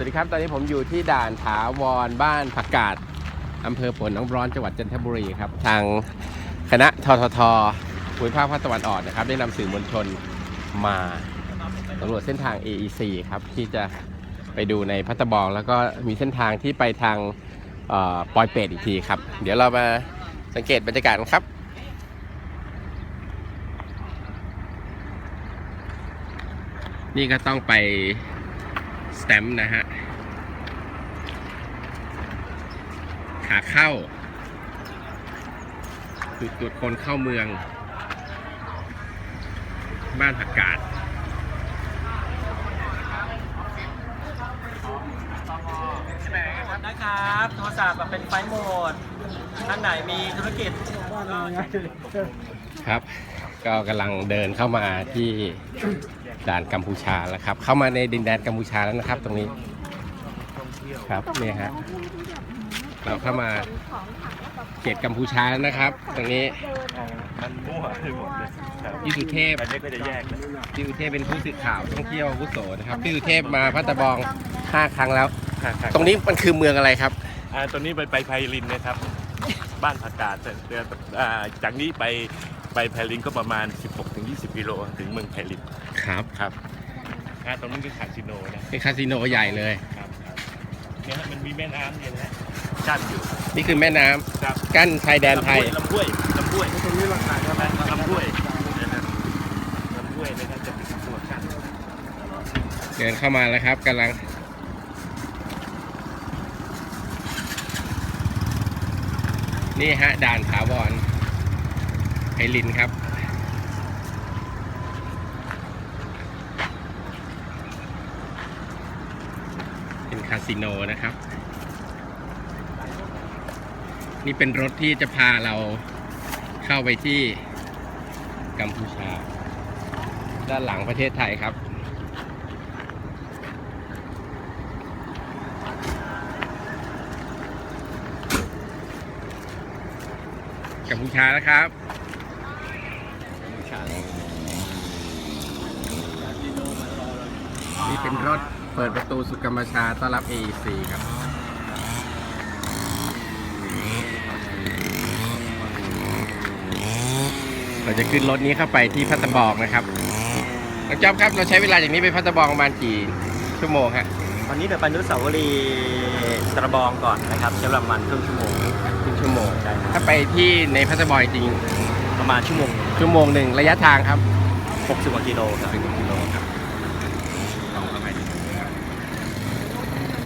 สวัสดีครับ ตอนนี้ผมอยู่ที่ด่านถาวรบ้านผักกาดอำเภอผลหนองร้อนจังหวัดจันทบุรีครับ ทางคณะทททภูมิภาคภาคตะวันออกนะครับ ได้นำสื่อมวลชนมาสำรวจเส้นทาง AEC ครับ ที่จะไปดูในพัตบอง แล้วก็มีเส้นทางที่ไปทางปอยเป็ดอีกทีครับ เดี๋ยวเรามาสังเกตบรรยากาศกันครับนี่ก็ต้องไป สแตมป์นะฮะ ขาเข้า จุดตรวจคนเข้าเมือง บ้านผักกาดนะครับโทรศัพท์แบบเป็นไฟล์โหมดท่านไหนมีธุรกิจก็ครับ ก็กำลังเดินเข้ามาที่ด่านกัมพูชาแล้วครับ เข้ามาในดินแดนกัมพูชาแล้วนะครับ ตรงนี้ครับเนี่ยฮะเราเข้ามาเขตกัมพูชาแล้วนะครับ ตรงนี้มันมั่วไปหมดเลยครับพี่สุเทพอันนี้ก็จะแยกนะพี่สุเทพเป็นผู้สื่อข่าวท่องเที่ยวอาวุโสนะครับพี่สุเทพมาพัตตะบอง5ครั้งแล้วตรงนี้มันคือเมืองอะไรครับ อ่าตรงนี้ไปไปไพลินนะครับ บ้านผักกาดแต่แต่อ่าจากนี้ไป ไปไพลินก็ประมาณ 16-20 กิโลถึงเมืองไพลินครับครับอ่าตรงนี้คือคาสิโนนะเป็นคาสิโนใหญ่เลย ครับครับเนี่ยฮะมันมีแม่น้ำเนี่ยนะฮะกั้นอยู่นี่คือแม่น้ำครับกั้นชายแดนไทย ลำห้วยลำห้วยตรงนี้ราคาใช่ไหมลำห้วยนะครับลำห้วยนะครับจะเป็นตัวกั้นเดินเข้ามาแล้วครับกำลัง นี่ฮะด่านถาวร ไพลินครับเป็นคาสิโนนะครับ นี่เป็นรถที่จะพาเราเข้าไปที่กัมพูชา ด้านหลังประเทศไทยครับกัมพูชาแล้วครับ นี่เป็นรถเปิดประตูสุกัมพูชาต้อนรับ AEC ครับเราจะขึ้นรถนี้เข้าไปที่พัตตะบองนะครับน้องจ๊อบครับเราใช้เวลาจากนี้ไปพัตตะบองประมาณกี่ชั่วโมงฮะวันนี้เดี๋ยวไปอนุสาวรีย์ตระบองก่อนนะครับใช้เวลาประมาณครึ่งชั่วโมงครึ่งชั่วโมงใช่ครับถ้าไปที่ในพัตตะบองจริงประมาณชั่วโมงชั่วโมงหนึ่งระยะทางครับ 60กว่ากิโลครับถึง